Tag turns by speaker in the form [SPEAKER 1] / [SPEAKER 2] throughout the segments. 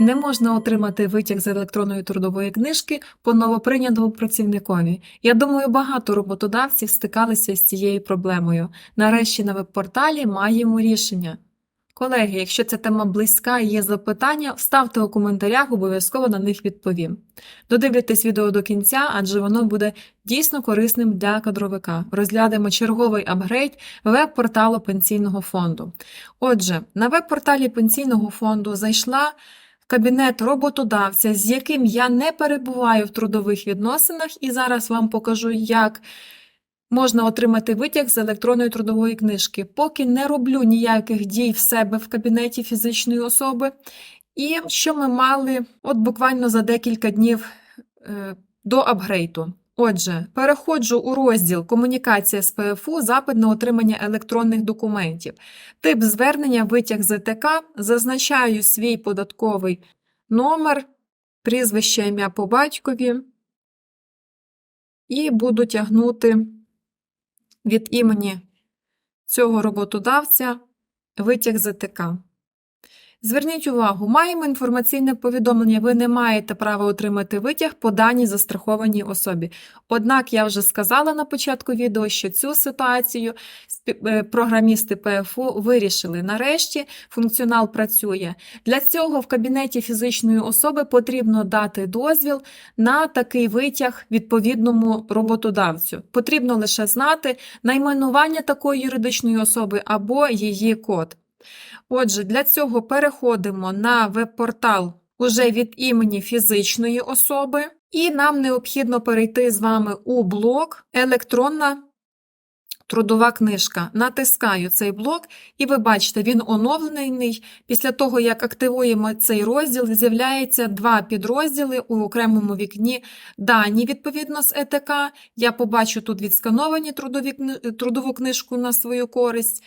[SPEAKER 1] Не можна отримати витяг з електронної трудової книжки по новоприйнятому працівникові. Я думаю, багато роботодавців стикалися з цією проблемою. Нарешті на веб-порталі маємо рішення. Колеги, якщо ця тема близька і є запитання, ставте у коментарях, обов'язково на них відповім. Додивляйтесь відео до кінця, адже воно буде дійсно корисним для кадровика. Розглянемо черговий апгрейд веб-порталу пенсійного фонду. Отже, на веб-порталі пенсійного фонду зайшла кабінет роботодавця, з яким я не перебуваю в трудових відносинах, і зараз вам покажу, як можна отримати витяг з електронної трудової книжки. Поки не роблю ніяких дій в себе в кабінеті фізичної особи. І що ми мали от буквально за декілька днів е, до апгрейду. Отже, переходжу у розділ Комунікація з ПФУ, запит на отримання електронних документів. Тип звернення витяг з ЕТК, зазначаю свій податковий номер, прізвище ім'я по батькові і буду тягнути від імені цього роботодавця витяг з ЕТК. Зверніть увагу, маємо інформаційне повідомлення, ви не маєте права отримати витяг по даній застрахованій особі. Однак я вже сказала на початку відео, що цю ситуацію е, програмісти ПФУ вирішили. Нарешті функціонал працює. Для цього в кабінеті фізичної особи потрібно дати дозвіл на такий витяг відповідному роботодавцю. Потрібно лише знати найменування такої юридичної особи або її код. Отже, для цього переходимо на веб-портал уже від імені фізичної особи, і нам необхідно перейти з вами у блок Електронна трудова книжка. Натискаю цей блок, і ви бачите, він оновлений. Після того, як активуємо цей розділ, з'являється два підрозділи у окремому вікні дані відповідно з ЕТК. Я побачу тут відскановані трудові, трудову книжку на свою користь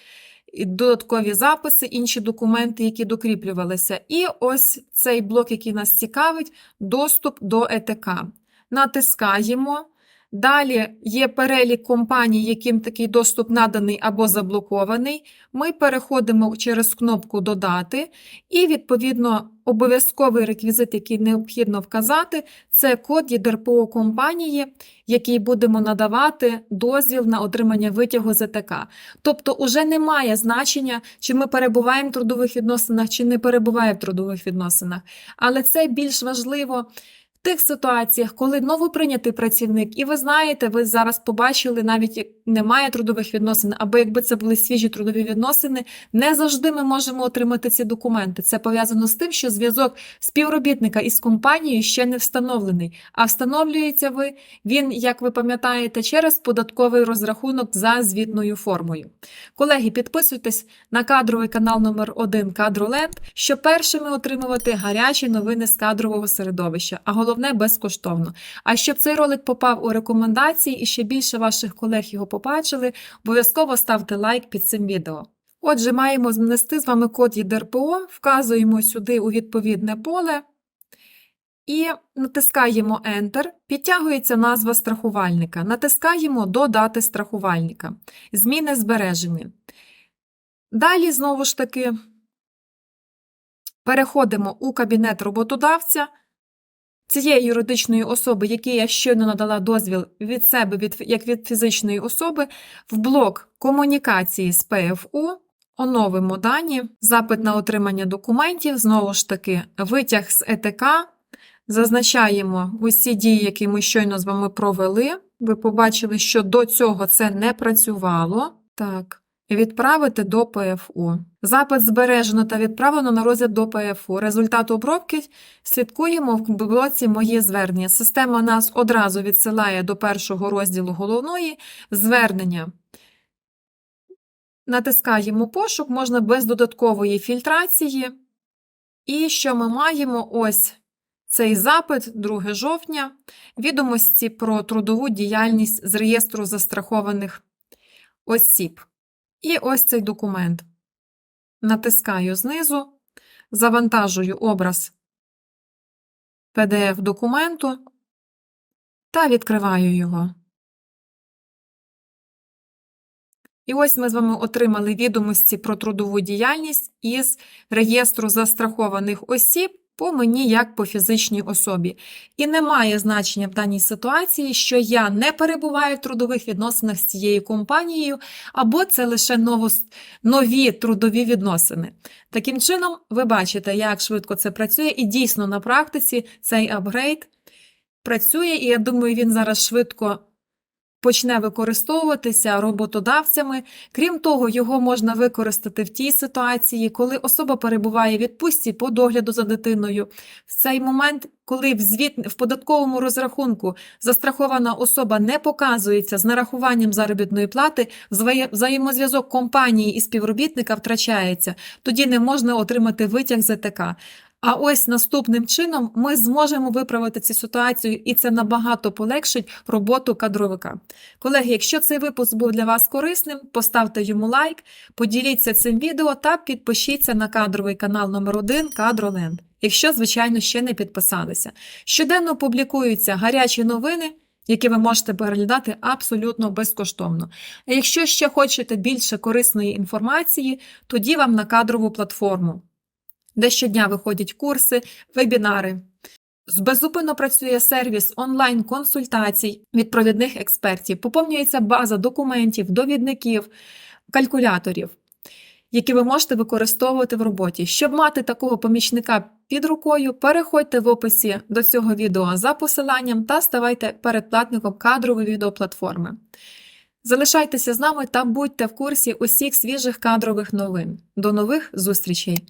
[SPEAKER 1] додаткові записи, інші документи, які докріплювалися. І ось цей блок, який нас цікавить, доступ до ЕТК. Натискаємо. Далі є перелік компаній, яким такий доступ наданий або заблокований. Ми переходимо через кнопку Додати, і, відповідно, обов'язковий реквізит, який необхідно вказати, це код ЄДРПО компанії, який будемо надавати дозвіл на отримання витягу з ЕТК. Тобто, уже немає значення, чи ми перебуваємо в трудових відносинах, чи не перебуваємо в трудових відносинах. Але це більш важливо тих ситуаціях, коли новоприйнятий працівник, і ви знаєте, ви зараз побачили, навіть як немає трудових відносин, або якби це були свіжі трудові відносини, не завжди ми можемо отримати ці документи. Це пов'язано з тим, що зв'язок співробітника із компанією ще не встановлений, а встановлюється ви він, як ви пам'ятаєте, через податковий розрахунок за звітною формою. Колеги, підписуйтесь на кадровий канал номер 1 Кадроленд, щоб першими отримувати гарячі новини з кадрового середовища, а головне безкоштовно. А щоб цей ролик попав у рекомендації і ще більше ваших колег його побачили, обов'язково ставте лайк під цим відео. Отже, маємо внести з вами код ЄДРПО, вказуємо сюди у відповідне поле. І натискаємо Enter, підтягується назва страхувальника. Натискаємо Додати страхувальника. Зміни збережені. Далі, знову ж таки, переходимо у кабінет роботодавця. Цієї юридичної особи, якій я щойно надала дозвіл від себе, від, як від фізичної особи, в блок комунікації з ПФУ оновимо дані, запит на отримання документів, знову ж таки, витяг з ЕТК, зазначаємо усі дії, які ми щойно з вами провели. Ви побачили, що до цього це не працювало. Так. Відправити до ПФУ. Запит збережено та відправлено на розгляд до ПФУ. Результат обробки слідкуємо в блоці Моє звернення. Система нас одразу відсилає до першого розділу головної звернення. Натискаємо пошук, можна без додаткової фільтрації. І що ми маємо? Ось цей запит 2 жовтня. Відомості про трудову діяльність з реєстру застрахованих осіб. І ось цей документ. Натискаю знизу, завантажую образ PDF документу та відкриваю його. І ось ми з вами отримали відомості про трудову діяльність із реєстру застрахованих осіб по мені як по фізичній особі. І немає значення в даній ситуації, що я не перебуваю в трудових відносинах з цією компанією, або це лише нові трудові відносини. Таким чином, ви бачите, як швидко це працює, і дійсно на практиці цей апгрейд працює, і я думаю, він зараз швидко почне використовуватися роботодавцями. Крім того, його можна використати в тій ситуації, коли особа перебуває в відпустці по догляду за дитиною. В цей момент, коли в звіт в податковому розрахунку застрахована особа не показується з нарахуванням заробітної плати, взаємозв'язок компанії і співробітника втрачається, тоді не можна отримати витяг ЗТК. А ось наступним чином ми зможемо виправити цю ситуацію, і це набагато полегшить роботу кадровика. Колеги, якщо цей випуск був для вас корисним, поставте йому лайк, поділіться цим відео та підпишіться на кадровий канал номер 1 Кадроленд, якщо, звичайно, ще не підписалися. Щоденно публікуються гарячі новини. Які ви можете переглядати абсолютно безкоштовно. А якщо ще хочете більше корисної інформації, тоді вам на кадрову платформу де щодня виходять курси, вебінари. Беззупинно працює сервіс онлайн-консультацій від провідних експертів, поповнюється база документів, довідників, калькуляторів, які ви можете використовувати в роботі. Щоб мати такого помічника під рукою, переходьте в описі до цього відео за посиланням та ставайте передплатником кадрової відеоплатформи. Залишайтеся з нами та будьте в курсі усіх свіжих кадрових новин. До нових зустрічей!